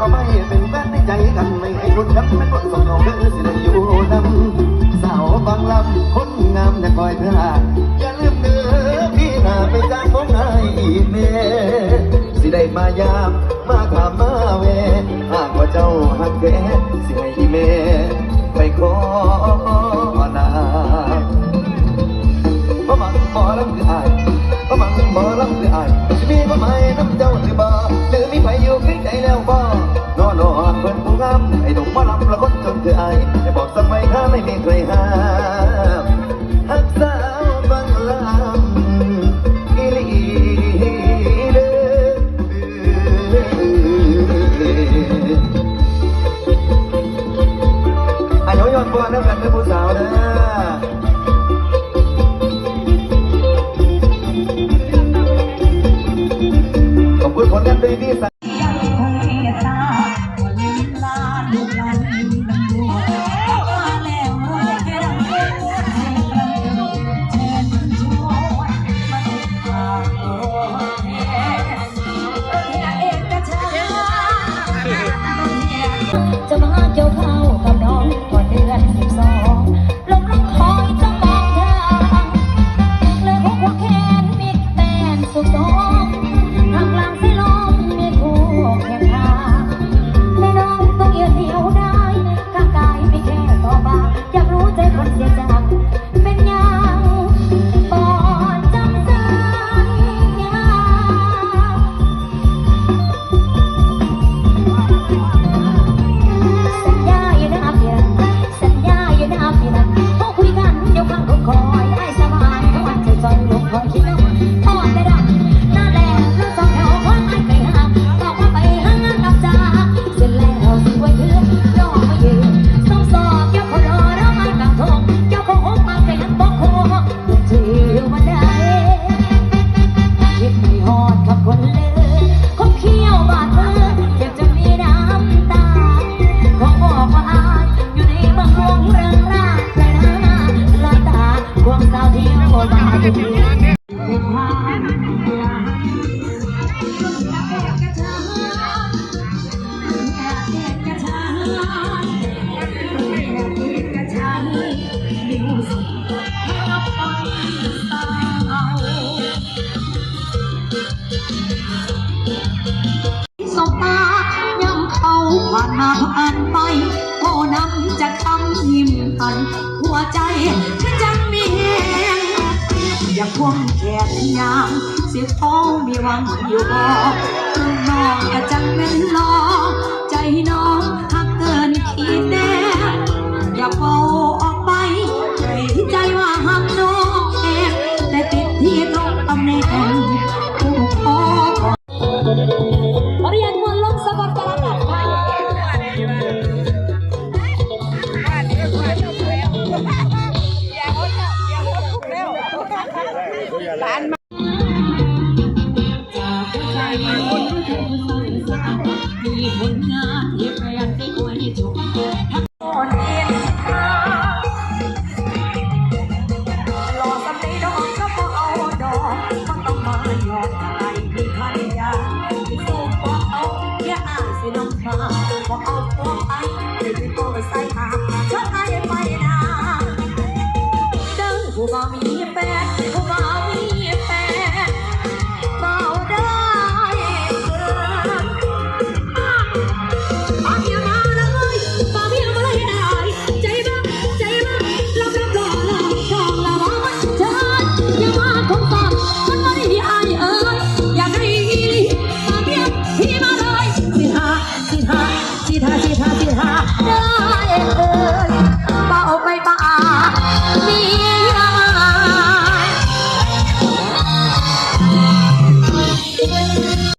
ก็ไม่เป็นแฟนในใจกันไม่ให้คุณกันเป็นคนสมองคือสิได้อยู่นำสาวบางลำคนงามจะคอยเธออย่าลืมเด้อพี่นาไปจ้างของนายอีเมสิได้มายามมาถามมาเวหากว่าเจ้าหักแกสิให้อีเมไปขอนาบ่มังบ่ลำคืออายบ่มังบ่ลำคืออายสิมีบ่หมายน้ำเจ้าหรือบ่หรือมีไผอยู่ ใกล้ใจแล้วบ่นอนนอนเพิ่นผู้งามไอ้หนุ่มบ่ลำละคนจนคือไอายให้บอกสักไว้ข้าไม่มีใครห้ามฮักสาวบางลำอีลีเด้ออายุย้อนบ่นำกันเด้อผู้สาวเด้อ จะมาเกี่ยวข้าวกับน้องก่อนเดือนสิบสองลมรักคอยจะมองเธอและพกหัวแขนมิดแตนสุดสอง มาผ่านไป โอ้นำจะคำยิ้มหัน หัวใจคือจังมีแหงอย่าควงแขนยามเสียท้องมีหวังอยู่บ่น้องก็จังเป็นลอใจน้อง พวกไปไม่ไปโตใส่หาชอบให้ไปนาเดินผู้บ่มีแฟน